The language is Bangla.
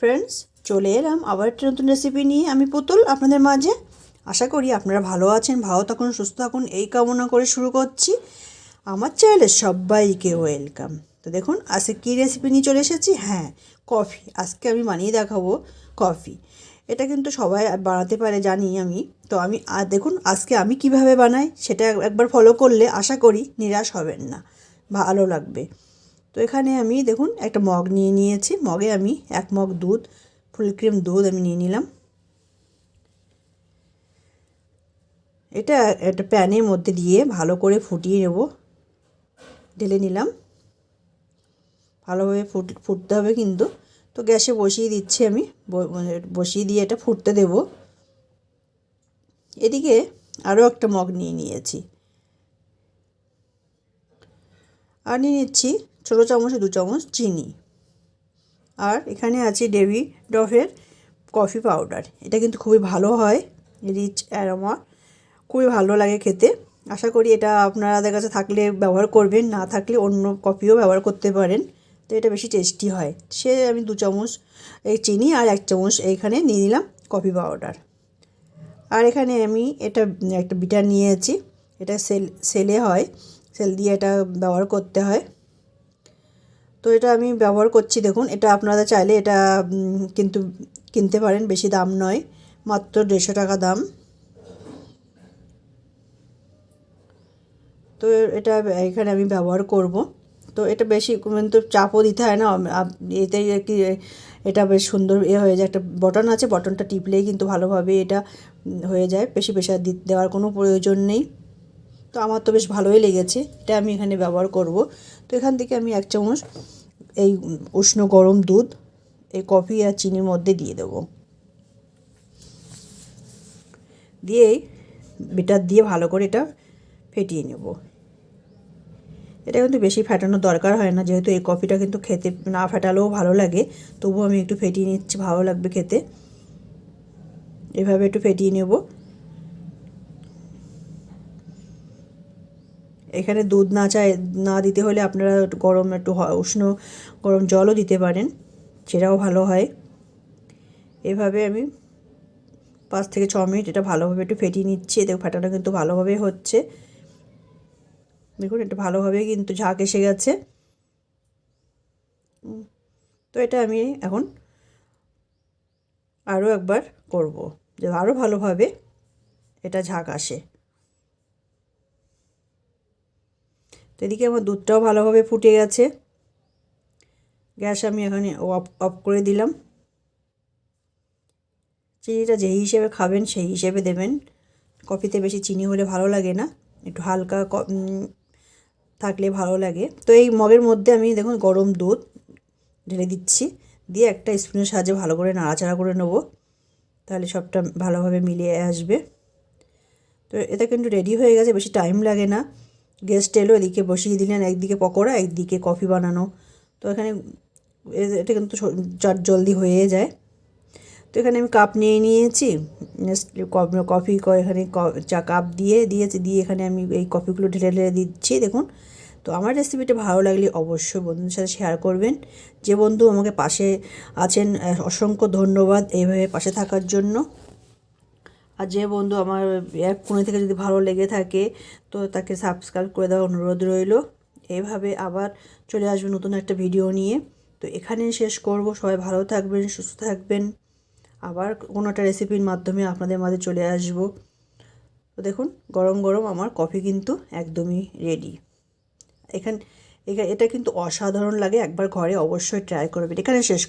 ফ্রেন্ডস চলে এলাম আবার একটা নতুন রেসিপি নিয়ে। আমি পুতুল, আপনাদের মাঝে। আশা করি আপনারা ভালো আছেন, ভালো থাকুন, সুস্থ থাকুন। এই কামনা করে শুরু করছি। আমার চ্যানেলে সবাইকে ওয়েলকাম তো দেখুন, আজকে কী রেসিপি নিয়ে চলে এসেছি? হ্যাঁ কফি আজকে আমি বানিয়ে দেখাবো কফি এটা কিন্তু সবাই বানাতে পারে, জানি আমি। তো আমি দেখুন, আজকে আমি কীভাবে বানাই, সেটা একবার ফলো করলে আশা করি নিরাশ হবেন না। ভালো লাগবে। তো এখানে আমি দেখুন একটা মগ নিয়ে নিয়েছি। মগে আমি এক মগ দুধ, ফুল ক্রিম দুধ আমি নিয়ে নিলাম। এটা একটা প্যানের মধ্যে দিয়ে ভালো করে ফুটিয়ে নেব। ঢেলে নিলাম। ভালোভাবে ফুট, ফুটতে হবে কিন্তু। তো গ্যাসে বসিয়ে দিচ্ছি আমি। বসিয়ে দিয়ে এটা ফুটতে দেব। এদিকে আরও একটা মগ নিয়ে নিয়েছি। আর নিয়ে নিচ্ছি ছোটো চামচে দু চামচ চিনি। আর এখানে আছে ডেভি ডফের কফি পাউডার এটা কিন্তু খুবই ভালো হয় রিচ অ্যারোমা খুবই ভালো লাগে খেতে। আশা করি এটা আপনাদের কাছে থাকলে ব্যবহার করবেন, না থাকলে অন্য কফিও ব্যবহার করতে পারেন। তো এটা বেশি টেস্টি হয়। সে আমি দু চামচ এই চিনি আর এক চামচ এইখানে নিয়ে নিলাম কফি পাউডার আর এখানে আমি এটা, একটা বিটার নিয়েছি। এটা সেল, সেলে হয়। সেল দিয়ে এটা ব্যবহার করতে হয়। তো এটা আমি ব্যবহার করছি, দেখুন, এটা আপনারা চাইলে এটা কিন্তু কিনতে পারেন, বেশি দাম নয়, মাত্র দেড়শো টাকা দাম। তো এটা এখানে আমি ব্যবহার করব। তো এটা বেশি কিন্তু চাপও দিতে হয় না আর কি, এটা বেশ সুন্দর এ হয়ে যায়, একটা বটন আছে বটনটা টিপলেই কিন্তু ভালোভাবে এটা হয়ে যায়, বেশি প্রেশার দেওয়ার কোনো প্রয়োজন নেই। তো আমার তো বেশ ভালোই লেগেছে, এটা আমি এখানে ব্যবহার করব। তো এখান থেকে আমি এক চামচ এই উষ্ণ গরম দুধ, এই কফি আর চিনির মধ্যে দিয়ে দেবো। দিয়েই বেটার দিয়ে ভালো করে এটা ফেটিয়ে নেব। এটা কিন্তু বেশি ফেটানোর দরকার হয় না, যেহেতু এই কফিটা কিন্তু খেতে না ফেটালেও ভালো লাগে। তবুও আমি একটু ফেটিয়ে নিচ্ছি, ভালো লাগবে খেতে। এভাবে একটু ফেটিয়ে নেব। এখানে দুধ না চায়, না দিতে হলে আপনারা গরম, একটু উষ্ণ গরম জলও দিতে পারেন, সেটাও ভালো হয়। এভাবে আমি পাঁচ থেকে ছ মিনিট এটা ভালোভাবে একটু ফেটিয়ে নিচ্ছি দেখো ফাটানো কিন্তু ভালোভাবে হচ্ছে। দেখুন, এটা ভালোভাবে কিন্তু ঝাঁক এসে গেছে। তো এটা আমি এখন আরও একবার করব যে আরও ভালোভাবে এটা ঝাঁক আসে। তো এদিকে আমার দুধটাও ভালোভাবে ফুটে গেছে। গ্যাস আমি এখানে অফ অফ করে দিলাম। চিনিটা যেই হিসেবে খাবেন সেই হিসেবে দেবেন। কফিতে বেশি চিনি হলে ভালো লাগে না। একটু হালকা থাকলে ভালো লাগে। তো এই মগের মধ্যে আমি দেখুন গরম দুধ ঢেলে দিচ্ছি। দিয়ে একটা স্পুনের সাহায্যে ভালো করে নাড়াচাড়া করে নেব। তাহলে সবটা ভালোভাবে মিলিয়ে আসবে। তো এটা কিন্তু রেডি হয়ে গেছে, বেশি টাইম লাগে না। গেস্ট এলো, এদিকে বসিয়ে দিলেন, একদিকে পকোড়া, একদিকে কফি বানানো। তো এখানে এটা কিন্তু জলদি হয়ে যায়। তো এখানে আমি কাপ নিয়ে নিয়েছি। কফি এখানে চা কাপ দিয়ে দিয়েছি। দিয়ে এখানে আমি এই কফিগুলো ঢেলে ঢেলে দিচ্ছি, দেখুন। তো আমার রেসিপিটা ভালো লাগলে অবশ্যই বন্ধুদের সাথে শেয়ার করবেন। যে বন্ধু আমাকে পাশে আছেন, অসংখ্য ধন্যবাদ এইভাবে পাশে থাকার জন্য। আর যে বন্ধু আমার এক কোণে থেকে যদি ভালো লেগে থাকে, তো তাকে সাবস্ক্রাইব করে দেওয়ার অনুরোধ রইল। এইভাবে আবার চলে আসবে নতুন একটা ভিডিও নিয়ে। তো এখানেই শেষ করব। সবাই ভালো থাকবেন, সুস্থ থাকবেন। আবার কোনো একটা রেসিপির মাধ্যমে আপনাদের মাঝে চলে আসব। তো দেখুন, গরম গরম আমার কফি কিন্তু একদমই রেডি এখান এটা কিন্তু অসাধারণ লাগে। একবার ঘরে অবশ্যই ট্রাই করবেন। এখানে শেষ